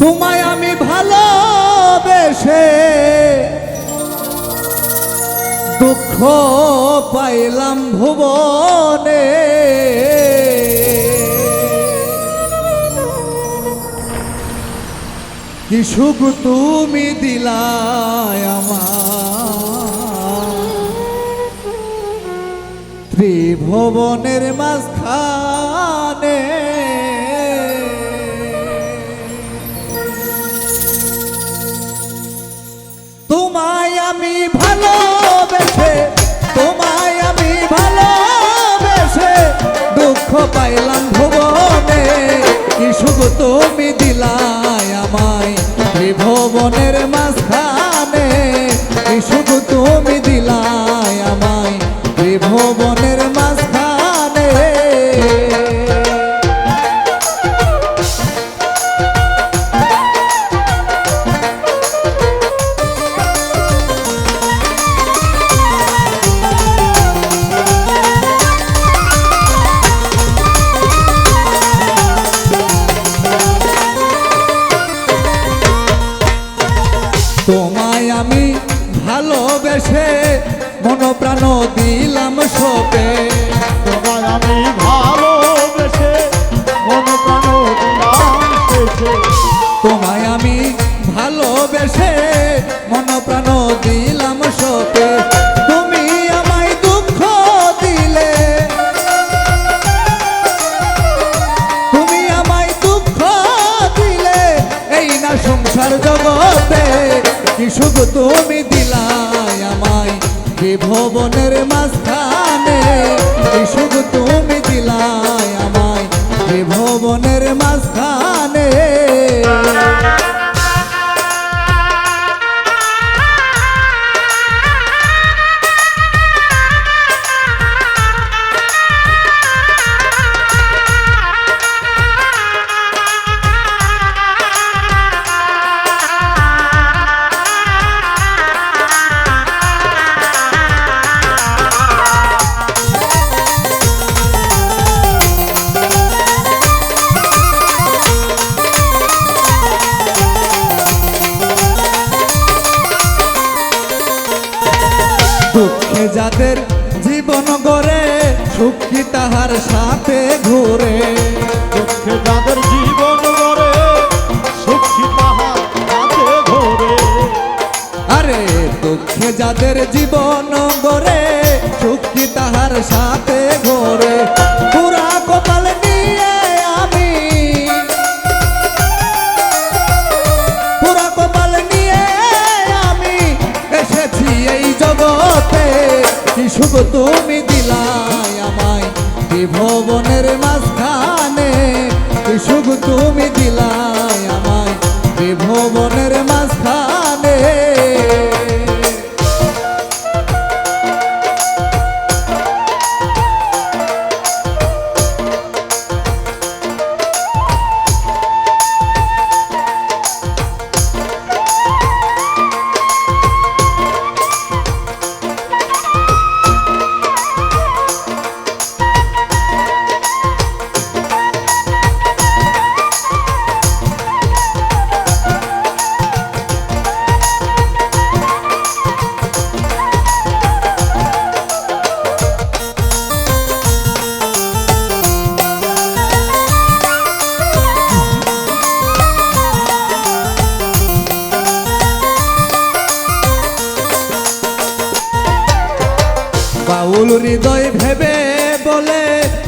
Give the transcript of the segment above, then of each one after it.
তোমায় আমি ভালোবেসে দুঃখ পাইলাম ভুবনে। কি তুমি দিলায় আমার। ত্রিভুবনের মাঝখানে আমি ভালোবেসে, তোমায় আমি ভালোবেসে দুঃখ পাইলাম ভুবনে। কি সুখ তুমি আমায় ত্রিভুবনের মাঝখানে? কি সুখ তুমি আমায় এই মাঝখানে ভালোবেসে মন প্রাণ দিলাম সপে তোমার আমি ভালোবেসে মন প্রাণ দিলাম তোমায় আমি ভালোবেসে মন প্রাণ দিলাম সুখ তুমি দিলাই আমায়। বিভবনের মাঝখানে সুখ তুমি দিলাই। গড়ে সুখী তাহার সাথে ঘুরে। দুঃখে যাদের জীবন গড়ে সুখী তাহার সাথে ঘোরে। আরে, দুঃখে যাদের জীবন গড়ে সুখী তাহার সাথে ঘোরে। শুভ তুমি দিলাই আমায়। বিভবনের মাঝখানে শুভ তুমি দিলাই আমায়। বিভবনের মাঝখানে বাউল হৃদয় ভেবে বলে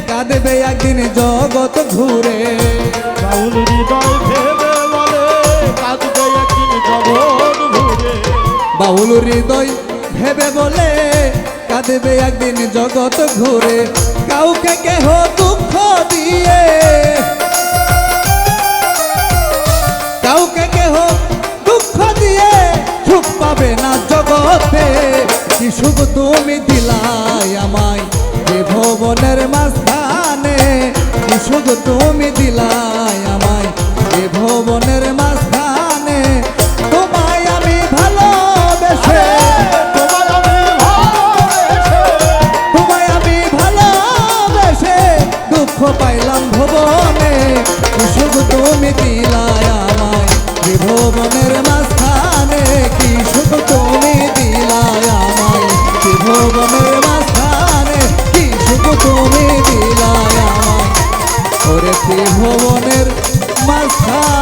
কাঁদবে একদিন জগৎ ঘুরে। রাহুল হৃদয় ভেবে বলে কাঁদবে একদিন জগৎ ঘুরে। বাউল হৃদয় ভেবে বলে কাঁদবে একদিন জগৎ ঘুরে। কাউকে কেহ দুঃখ দিয়ে কাউকে কেহ দুঃখ দিয়ে সুখ পাবে না জগতে। সুখ তুমি দিলাই আমায় যে ভবনের মাঝখানে। সুখ তুমি দিলাই আমায় যে মাঝখানে ওরে ত্রিভুবনের মাঝখানে